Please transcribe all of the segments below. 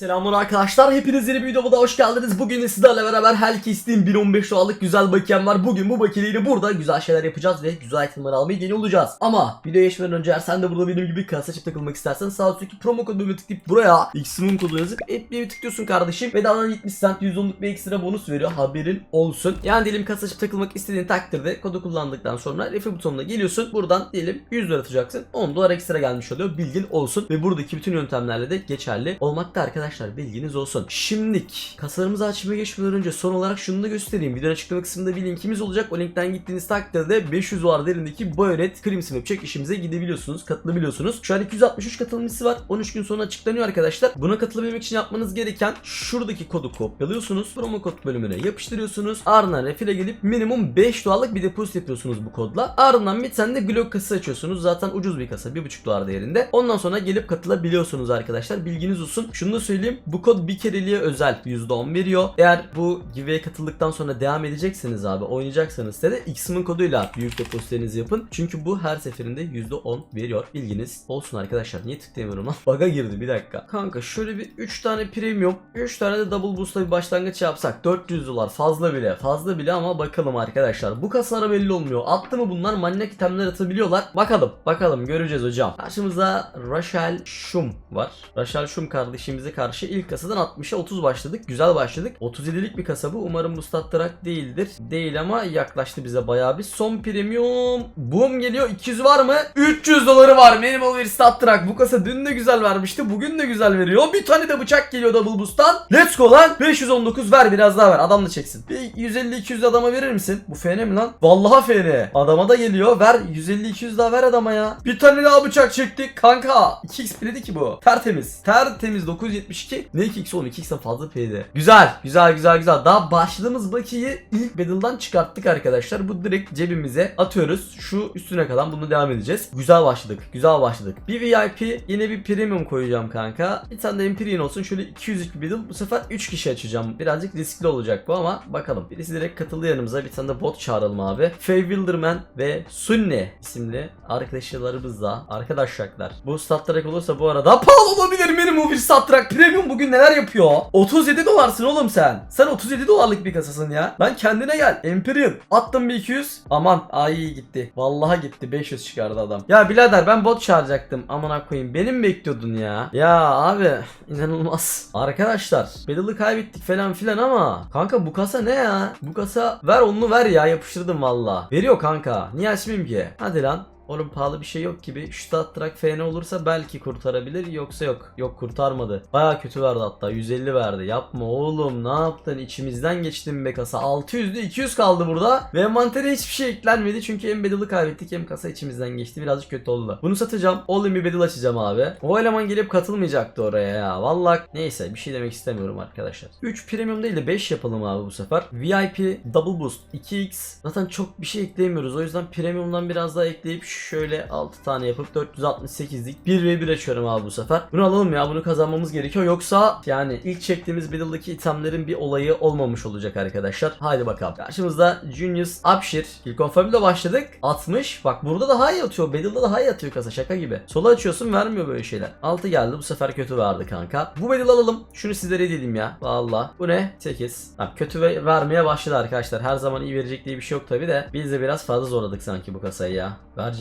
Selamlar arkadaşlar. Hepiniz yeni bir videoda hoş geldiniz. Bugün sizlerle beraber Hellkist'in 1015 dolarlık güzel bakiyem var. Bugün bu bakiyeyle burada güzel şeyler yapacağız ve güzel itemler almayı deniyor olacağız. Ama videoya geçmeden önce eğer sen de burada benim gibi kasa çift takılmak istersen sağ üstteki promo kodu bölümüne tıklayıp buraya X'inin kodu yazıp etmeye tıklıyorsun kardeşim. Bedavadan 70 cent 110'luk bir ekstra bonus veriyor. Haberin olsun. Yani diyelim kasa çift takılmak istediğin takdirde kodu kullandıktan sonra refi butonuna geliyorsun. Buradan diyelim 100 lira atacaksın. 10 dolar ekstra gelmiş oluyor. Bilgin olsun. Ve buradaki bütün yöntemlerle de geçerli olmakta arkadaşlar bilginiz olsun. Şimdilik kasalarımızı açmaya geçmeden önce son olarak şunu da göstereyim. Videonun açıklama kısmında bir linkimiz olacak. O linkten gittiğiniz takdirde 500 dolar değerindeki Bayonet Crimson ve çekişimize gidebiliyorsunuz. Katılabiliyorsunuz. Şu an 263 katılımcısı var. 13 gün sonra açıklanıyor arkadaşlar. Buna katılabilmek için yapmanız gereken şuradaki kodu kopyalıyorsunuz. Promo kod bölümüne yapıştırıyorsunuz. Ardından refile gelip minimum 5 dolarlık bir depozit yapıyorsunuz bu kodla. Ardından bir tane de Glock kasa açıyorsunuz. Zaten ucuz bir kasa. 1,5 dolar değerinde. Ondan sonra gelip katılabiliyorsunuz arkadaşlar. Bilginiz olsun. Şunu da söyleyeyim. Bu kod bir kereliğe özel %10 veriyor. Eğer bu giveaway katıldıktan sonra devam edeceksiniz abi oynayacaksanız da X'min koduyla büyük depozitlerinizi yapın. Çünkü bu her seferinde %10 veriyor. Bilginiz olsun arkadaşlar. Niye tıklayamıyorum lan? Bug'a girdi bir dakika. Kanka şöyle bir 3 tane premium, 3 tane de double boost'la bir başlangıç yapsak 400 dolar fazla bile. Fazla bile ama bakalım arkadaşlar. Bu kasalara belli olmuyor. Attı mı bunlar manyak itemler atabiliyorlar. Bakalım. Bakalım göreceğiz hocam. Karşımızda Rachel Shum var. Rachel Shum kardeşimize karşı ilk kasadan 60'a 30 başladık. Güzel başladık. 37'lik bir kasa bu. Umarım bu stat track değildir. Değil ama yaklaştı bize bayağı bir. Son premium. Boom geliyor. 200 var mı? 300 doları var. Minimal bir stat track. Bu kasa dün de güzel vermişti. Bugün de güzel veriyor. Bir tane de bıçak geliyor double boost'tan. Let's go lan. 519 ver biraz daha ver. Adam da çeksin. Bir 150-200 adama verir misin? Bu FN mi lan? Vallahi FN. Adama da geliyor. Ver 150-200 daha ver adama ya. Bir tane daha bıçak çektik. Kanka. 2x piledi ki bu. Tertemiz. Tertemiz 972. Ne 2x oğlum 2x'ten fazla p'ydi. Güzel. Güzel güzel güzel. Daha başladığımız bakiyi ilk battle'dan çıkarttık arkadaşlar. Bu direkt cebimize atıyoruz. Şu üstüne kalan bunu devam edeceğiz. Güzel başladık. Güzel başladık. Bir VIP yine bir premium koyacağım kanka. Bir tane de Empyrean olsun. Şöyle 200'lük bir battle. Bu sefer 3 kişi açacağım. Birazcık riskli olacak bu ama bakalım. Birisi direkt katıldı yanımıza. Bir tane de bot çağıralım abi. Faye Wilderman ve Sunni isimli arkadaşlarımızla arkadaşlar. Bu track olursa bu arada pahalı olabilir minimum bir stat track. Premium bugün neler yapıyor? 37 dolarsın oğlum sen. Sen 37 dolarlık bir kasasın ya. Ben kendine gel. Empyrean. Attım bir 200. Aman ay gitti. Vallahi gitti. 500 çıkardı adam. Ya birader ben bot çağıracaktım. Aman koyayım. Benim bekliyordun ya. Ya abi inanılmaz. Arkadaşlar Battle'ı kaybettik falan filan ama kanka bu kasa ne ya? Bu kasa ver onu ver ya yapıştırdım valla. Veriyor kanka. Niye açmayayım ki? Hadi lan. Oğlum pahalı bir şey yok gibi. Şu stat track FN olursa belki kurtarabilir yoksa yok. Yok kurtarmadı. Baya kötü verdi hatta 150 verdi. Yapma oğlum ne yaptın? İçimizden geçtin be kasa. 600'lü 200 kaldı burada. Ve envantere hiçbir şey eklenmedi. Çünkü hem battle'ı kaybettik hem kasa içimizden geçti. Birazcık kötü oldu. Bunu satacağım. All bir battle açacağım abi. O eleman gelip katılmayacaktı oraya ya. Vallahi neyse bir şey demek istemiyorum arkadaşlar. 3 premium değil de 5 yapalım abi bu sefer. VIP double boost 2x. Zaten çok bir şey ekleyemiyoruz. O yüzden premiumdan biraz daha ekleyip şöyle 6 tane yapıp 468'lik 1 ve 1 açıyorum abi bu sefer. Bunu alalım ya bunu kazanmamız gerekiyor. Yoksa yani ilk çektiğimiz battle'daki itemlerin bir olayı olmamış olacak arkadaşlar. Haydi bakalım. Karşımızda Junius Upshir. İlk confirm'le başladık. 60. Bak burada daha iyi atıyor. Battle'da daha iyi atıyor kasa şaka gibi. Sola açıyorsun vermiyor böyle şeyler. 6 geldi bu sefer kötü verdi kanka. Bu battle alalım. Şunu sizlere dedim ya. Valla. Bu ne? 8. Ha, kötü ve vermeye başladı arkadaşlar. Her zaman iyi verecek diye bir şey yok tabi de. Biz de biraz fazla zorladık sanki bu kasayı ya.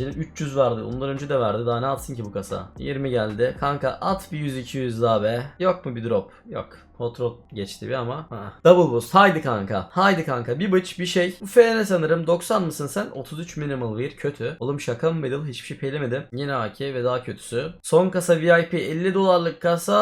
Vereceğim 300 verdi. Ondan önce de verdi. Daha ne atsın ki bu kasa? 20 geldi. Kanka at bir 100-200 daha be. Yok mu bir drop? Yok. Hot Rod geçti bir ama. Ha. Double boost. Haydi kanka. Haydi kanka. Bir bıç bir şey. Bu FN sanırım. 90 mısın sen? 33 minimal bir. Kötü. Oğlum şaka mı Battle? Hiçbir şey peylemedim. Yine AK ve daha kötüsü. Son kasa VIP 50 dolarlık kasa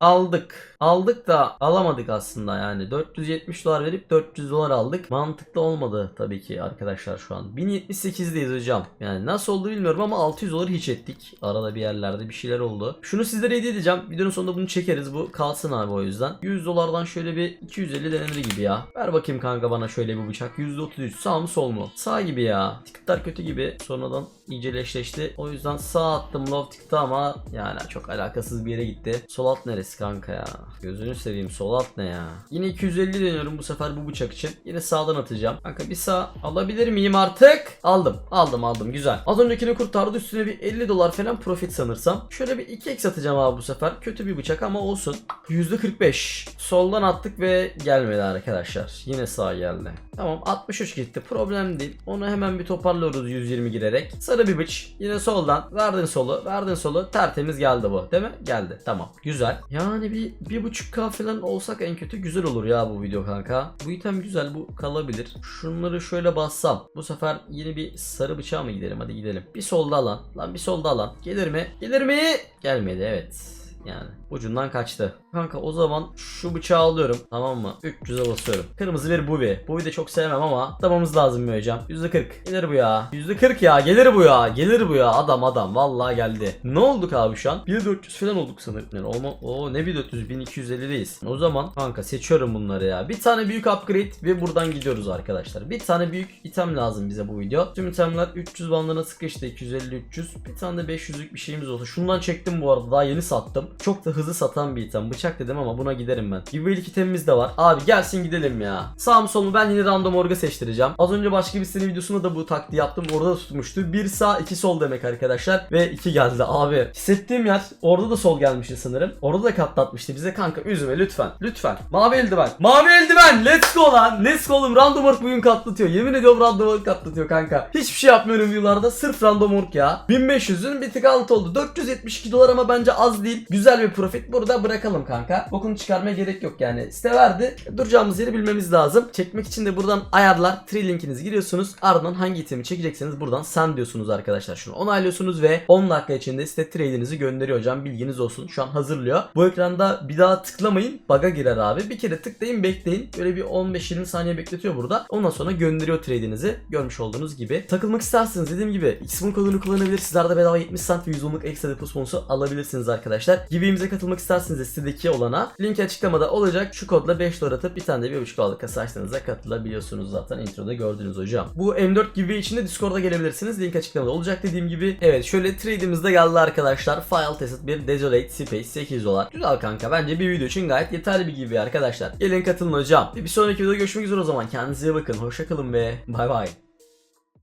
aldık. Aldık da alamadık aslında yani. 470 dolar verip 400 dolar aldık. Mantıklı olmadı tabii ki arkadaşlar şu an. 1078'deyiz hocam. Yani nasıl oldu bilmiyorum ama 600 dolar hiç ettik. Arada bir yerlerde bir şeyler oldu. Şunu sizlere hediye edeceğim. Videonun sonunda bunu çekeriz. Bu kalsın abi o yüzden. 100 dolardan şöyle bir 250 denenir gibi ya. Ver bakayım kanka bana şöyle bir bıçak. %33 sağ mı sol mu? Sağ gibi ya. Ticketlar kötü gibi. Sonradan iyice leşleşti. O yüzden sağ attım low ticket'ı ama yani çok alakasız bir yere gitti. Sol alt neresi kanka ya? Gözünü seveyim sol alt ne ya? Yine 250 deniyorum bu sefer bu bıçak için. Yine sağdan atacağım. Kanka bir sağ alabilir miyim artık? Aldım. Aldım aldım güzel. Az öncekini kurtardı üstüne bir 50 dolar falan profit sanırsam. Şöyle bir 2x atacağım abi bu sefer. Kötü bir bıçak ama olsun. %45. Soldan attık ve gelmedi arkadaşlar. Yine sağ geldi. Tamam 63 gitti. Problem değil. Onu hemen bir toparlıyoruz 120 girerek. Sarı bir bıç. Yine soldan. Verdin solu. Verdin solu. Tertemiz geldi bu. Değil mi? Geldi. Tamam. Güzel. Yani bir, bir buçuk K falan olsak en kötü güzel olur ya bu video kanka. Bu item güzel. Bu kalabilir. Şunları şöyle bassam. Bu sefer yeni bir sarı bıçağa mı gidelim? Hadi gidelim. Bir solda alan. Lan bir solda alan. Gelir mi? Gelir mi? Gelmedi evet. Yani ucundan kaçtı. Kanka o zaman şu bıçağı alıyorum tamam mı? 300'e basıyorum. Kırmızı bir bubi. Bubi de çok sevmem ama atlamamız lazım bir hocam. %40. Gelir bu ya. %40 ya. Gelir bu ya. Gelir bu ya. Adam adam. Vallahi geldi. Ne olduk abi şu an? 1400 falan olduk sanırım. Yani olma o ne 1400 1250'deyiz. O zaman kanka seçiyorum bunları ya. Bir tane büyük upgrade ve buradan gidiyoruz arkadaşlar. Bir tane büyük item lazım bize bu video. Tüm itemler 300 bandına sıkıştı. 250 300. Bir tane de 500'lük bir şeyimiz olsa. Şundan çektim bu arada. Daha yeni sattım. Çok da hızlı satan bir item. Bıçak dedim ama buna giderim ben. Giveaway'lik itemimiz de var. Abi gelsin gidelim ya. Sağ mı sol mu ben yine random orga seçtireceğim. Az önce başka bir sitenin videosunda da bu taktiği yaptım. Orada da tutmuştu. Bir sağ iki sol demek arkadaşlar. Ve iki geldi abi. Hissettiğim yer orada da sol gelmişti sanırım. Orada da katlatmıştı bize kanka üzme lütfen. Lütfen. Mavi eldiven. Mavi eldiven. Let's go lan. Let's go oğlum. Random org bugün katlatıyor. Yemin ediyorum random org katlatıyor kanka. Hiçbir şey yapmıyorum yıllarda. Sırf random org ya. 1500'ün bir tık altı oldu. 472 dolar ama bence az değil. Bir profit. Burada bırakalım kanka. Bokunu çıkarmaya gerek yok yani. Site verdi. Duracağımız yeri bilmemiz lazım. Çekmek için de buradan ayarlar. Tree linkinizi giriyorsunuz. Ardından hangi itemi çekecekseniz buradan sen diyorsunuz arkadaşlar. Şunu onaylıyorsunuz ve 10 dakika içinde site trade'inizi gönderiyor hocam. Bilginiz olsun. Şu an hazırlıyor. Bu ekranda bir daha tıklamayın. Bug'a girer abi. Bir kere tıklayın bekleyin. Böyle bir 15-20 saniye bekletiyor burada. Ondan sonra gönderiyor trade'inizi. Görmüş olduğunuz gibi. Takılmak isterseniz dediğim gibi Xmun kodunu kullanabilir. Sizler de bedava 70 cent ve 110'luk ekstra depo sponsu alabilirsiniz arkadaşlar. Gibi'imize katılmak isterseniz de sitedeki olana link açıklamada olacak. Şu kodla 5 dolar atıp bir tane de 1.5 dolarlık kasa açtığınızda katılabiliyorsunuz zaten introda gördünüz hocam. Bu M4 gibi için de Discord'a gelebilirsiniz. Link açıklamada olacak dediğim gibi. Evet şöyle trade'imiz de geldi arkadaşlar. File tested bir Desolate Space 8 dolar. Güzel kanka bence bir video için gayet yeterli bir gibi arkadaşlar. Gelin katılın hocam. Bir sonraki videoda görüşmek üzere o zaman. Kendinize iyi bakın. Hoşçakalın ve bay bay.